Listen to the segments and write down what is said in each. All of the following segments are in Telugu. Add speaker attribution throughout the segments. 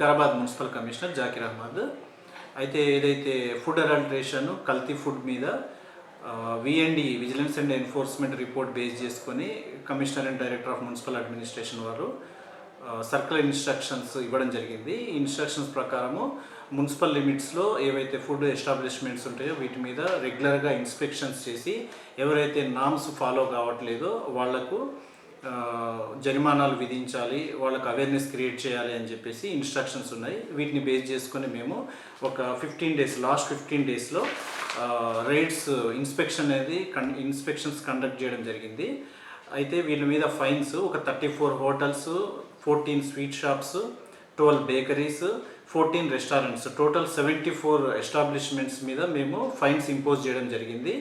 Speaker 1: Vikarabad municipal commissioner Zakir Ahmed. అయితే ఏదైతే ఫుడ్ అడల్టరేషన్ కల్తీ ఫుడ్ మీద VMD vigilance and enforcement report base చేసుకొని commissioner and director of municipal administration వారు సర్కిల్ ఇన్స్ట్రక్షన్స్ ఇవ్వడం జరిగింది. ఈ ఇన్స్ట్రక్షన్స్ ప్రకారము మున్సిపల్ లిమిట్స్లో ఏవైతే ఫుడ్ ఎస్టాబ్లిష్మెంట్స్ ఉంటాయో వీటి మీద రెగ్యులర్గా ఇన్స్పెక్షన్స్ చేసి ఎవరైతే నామ్స్ ఫాలో కావట్లేదో వాళ్ళకు జరిమానాలు విధించాలి వాళ్ళకి అవేర్నెస్ క్రియేట్ చేయాలి అని చెప్పేసి ఇన్స్ట్రక్షన్స్ ఉన్నాయి. వీటిని బేస్ చేసుకొని మేము ఒక ఫిఫ్టీన్ డేస్ లాస్ట్ ఫిఫ్టీన్ డేస్లో రైడ్స్ ఇన్స్పెక్షన్ అనేది కన్ ఇన్స్పెక్షన్స్ కండక్ట్ చేయడం జరిగింది. అయితే వీళ్ళ మీద ఫైన్స్ ఒక thirty four hotels fourteen sweet shops twelve bakeries fourteen restaurants total seventy four establishments మీద మేము ఫైన్స్ ఇంపోజ్ చేయడం జరిగింది.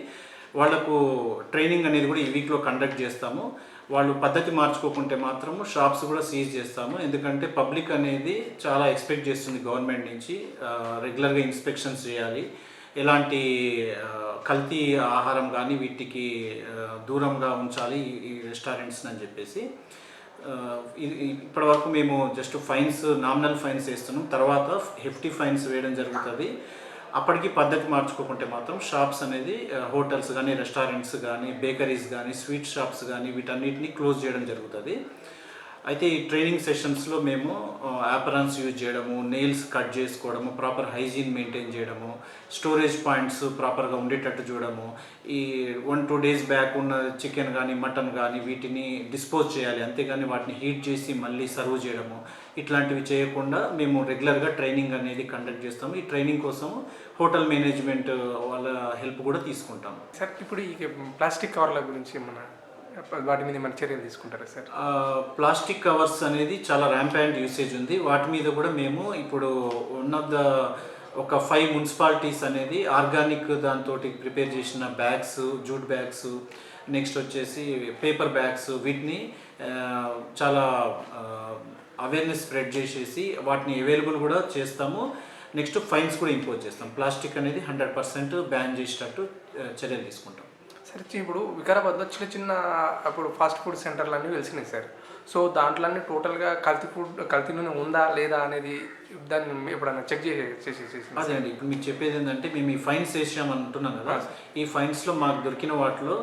Speaker 1: వాళ్ళకు ట్రైనింగ్ అనేది కూడా ఈ వీక్లో కండక్ట్ చేస్తాము. వాళ్ళు పద్ధతి మార్చుకోకుంటే మాత్రము షాప్స్ కూడా సీజ్ చేస్తాము. ఎందుకంటే పబ్లిక్ అనేది చాలా ఎక్స్పెక్ట్ చేస్తుంది గవర్నమెంట్ నుంచి రెగ్యులర్గా ఇన్స్పెక్షన్స్ చేయాలి. ఎలాంటి కల్తీ ఆహారం కానీ వీటికి దూరంగా ఉంచాలి ఈ- రెస్టారెంట్స్ అని చెప్పేసి. ఇప్పటివరకు ఇది మేము జస్ట్ ఫైన్స్ నామినల్ ఫైన్స్ వేస్తున్నాం. తర్వాత హెఫ్టీ ఫైన్స్ వేయడం జరుగుతుంది. అప్పటికి పద్ధతి మార్చుకోకుంటే మాత్రం షాప్స్ అనేది హోటల్స్ కానీ రెస్టారెంట్స్ కానీ బేకరీస్ కానీ స్వీట్ షాప్స్ కానీ వీటన్నిటిని క్లోజ్ చేయడం జరుగుతుంది. అయితే ఈ ట్రైనింగ్ సెషన్స్లో మేము యాపరాన్స్ యూజ్ చేయడము నెయిల్స్ కట్ చేసుకోవడము ప్రాపర్ హైజీన్ మెయింటైన్ చేయడము స్టోరేజ్ పాయింట్స్ ప్రాపర్గా ఉండేటట్టు చూడడము ఈ వన్ టూ డేస్ బ్యాక్ ఉన్న చికెన్ కానీ మటన్ కానీ వీటిని డిస్పోజ్ చేయాలి. అంతేగాని వాటిని హీట్ చేసి మళ్ళీ సర్వ్ చేయడము ఇట్లాంటివి చేయకుండా మేము రెగ్యులర్గా ట్రైనింగ్ అనేది కండక్ట్ చేస్తాము. ఈ ట్రైనింగ్ కోసం హోటల్ మేనేజ్మెంట్ వాళ్ళ హెల్ప్ కూడా తీసుకుంటాము.
Speaker 2: సార్ ఇప్పుడు ఈ ప్లాస్టిక్ కవర్ల గురించి మన వాటి మీద మన చర్యలు తీసుకుంటారా సార్?
Speaker 1: ప్లాస్టిక్ కవర్స్ అనేది చాలా ర్యాంపాంట్ యూసేజ్ ఉంది. వాటి మీద కూడా మేము ఇప్పుడు వన్ ఆఫ్ ద ఒక ఫైవ్ మున్సిపాలిటీస్ అనేది ఆర్గానిక్ దాంతో ప్రిపేర్ చేసిన బ్యాగ్స్ జూట్ బ్యాగ్స్ నెక్స్ట్ వచ్చేసి పేపర్ బ్యాగ్స్ వీటిని చాలా అవేర్నెస్ స్ప్రెడ్ చేసేసి వాటిని అవైలబుల్ కూడా చేస్తాము. నెక్స్ట్ ఫైన్స్ కూడా ఇంపోజ్ చేస్తాం. ప్లాస్టిక్ అనేది హండ్రెడ్ పర్సెంట్ బ్యాన్ చేసేటట్టు చర్యలు తీసుకుంటాం.
Speaker 2: సార్ ఇప్పుడు వికారాబాద్లో చిన్న చిన్న అప్పుడు ఫాస్ట్ ఫుడ్ సెంటర్లు అన్నీ వెలిసినాయి సార్. సో దాంట్లో అన్ని టోటల్గా కల్తీ ఫుడ్ కల్తీ నూనె ఉందా లేదా అనేది దాన్ని ఎప్పుడన్నా చెక్ చేసి చేసి చేసి
Speaker 1: అదే అండి. ఇప్పుడు మీకు చెప్పేది ఏంటంటే మేము ఈ ఫైన్స్ వేసాం అంటున్నాం కదా. ఈ ఫైన్స్లో మాకు దొరికిన వాటిలో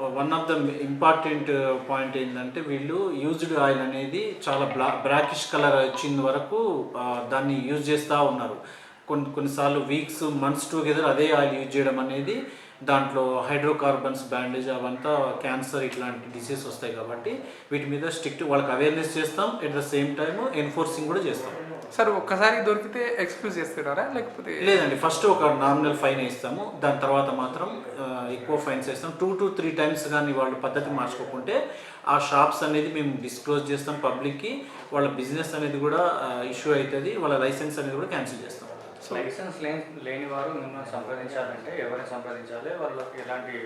Speaker 1: one of the important point ఏంటంటే వీళ్ళు యూజ్డ్ ఆయిల్ అనేది చాలా బ్లా బ్రాకిష్ కలర్ వచ్చిన వరకు uh, దాన్ని యూజ్ చేస్తూ ఉన్నారు. కొన్ని కొన్నిసార్లు వీక్స్ మంత్స్ టుగెదర్ అదే ఆయిల్ యూజ్ చేయడం అనేది దాంట్లో హైడ్రోకార్బన్స్ బ్యాండేజ్ అవంతా క్యాన్సర్ ఇట్లాంటి డిసీజ్ వస్తాయి కాబట్టి వీటి మీద స్ట్రిక్ట్ వాళ్ళకి అవేర్నెస్ చేస్తాం. At the same time enforcing కూడా చేస్తాం.
Speaker 2: సార్ ఒక్కసారి దొరికితే ఎక్స్క్యూజ్ చేస్తున్నారా లేకపోతే
Speaker 1: లేదండి. ఫస్ట్ ఒక నామినల్ ఫైన్ వేస్తాము దాని తర్వాత మాత్రం ఎక్కువ ఫైన్స్ వేస్తాం టూ టు త్రీ టైమ్స్ కానీ వాళ్ళు పద్ధతి మార్చుకోకుంటే ఆ షాప్స్ అనేది మేము డిస్క్లోజ్ చేస్తాం పబ్లిక్కి వాళ్ళ బిజినెస్ అనేది కూడా ఇష్యూ అవుతుంది. వాళ్ళ లైసెన్స్ అనేది కూడా క్యాన్సిల్ చేస్తాం.
Speaker 3: లైసెన్స్ లేని లేని వారు మిమ్మల్ని సంప్రదించాలంటే ఎవరిని సంప్రదించాలి? వాళ్ళకి ఎలాంటి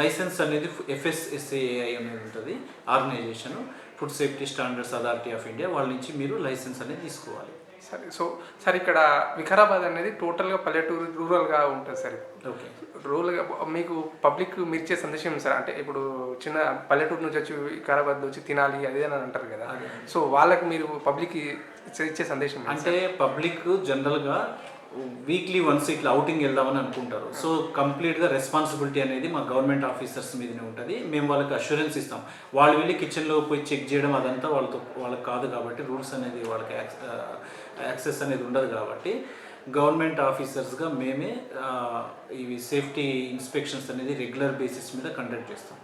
Speaker 1: లైసెన్స్ అనేది ఎఫ్ఎస్ఎస్ఏఐ అనేది ఉంటుంది organisation. Food safety standards authority of India వాళ్ళ నుంచి మీరు లైసెన్స్ అనేది తీసుకోవాలి.
Speaker 2: సరే సో సార్ ఇక్కడ వికారాబాద్ అనేది టోటల్గా పల్లెటూరు రూరల్గా ఉంటుంది సార్.
Speaker 1: ఓకే.
Speaker 2: రూరల్గా మీకు పబ్లిక్ మీరు ఇచ్చే సందేశం సార్? అంటే ఇప్పుడు చిన్న పల్లెటూరు నుంచి వచ్చి వికారాబాద్ వచ్చి తినాలి అదే అని అంటారు కదా. సో వాళ్ళకి మీరు పబ్లిక్ ఇచ్చే సందేశం?
Speaker 1: అంటే పబ్లిక్ జనరల్గా వీక్లీ వన్స్ ఇట్లా అవుటింగ్ వెళ్దామని అనుకుంటారు. సో కంప్లీట్గా రెస్పాన్సిబిలిటీ అనేది మా గవర్నమెంట్ ఆఫీసర్స్ మీదనే ఉంటుంది. మేము వాళ్ళకి అష్యూరెన్స్ ఇస్తాం. వాళ్ళు వెళ్ళి కిచెన్లో పోయి చెక్ చేయడం అదంతా వాళ్ళతో వాళ్ళకి కాదు కాబట్టి రూల్స్ అనేది వాళ్ళకి యాక్సెస్ అనేది ఉండదు కాబట్టి గవర్నమెంట్ ఆఫీసర్స్గా మేమే ఇవి సేఫ్టీ ఇన్స్పెక్షన్స్ అనేది రెగ్యులర్ బేసిస్ మీద కండక్ట్ చేస్తాం.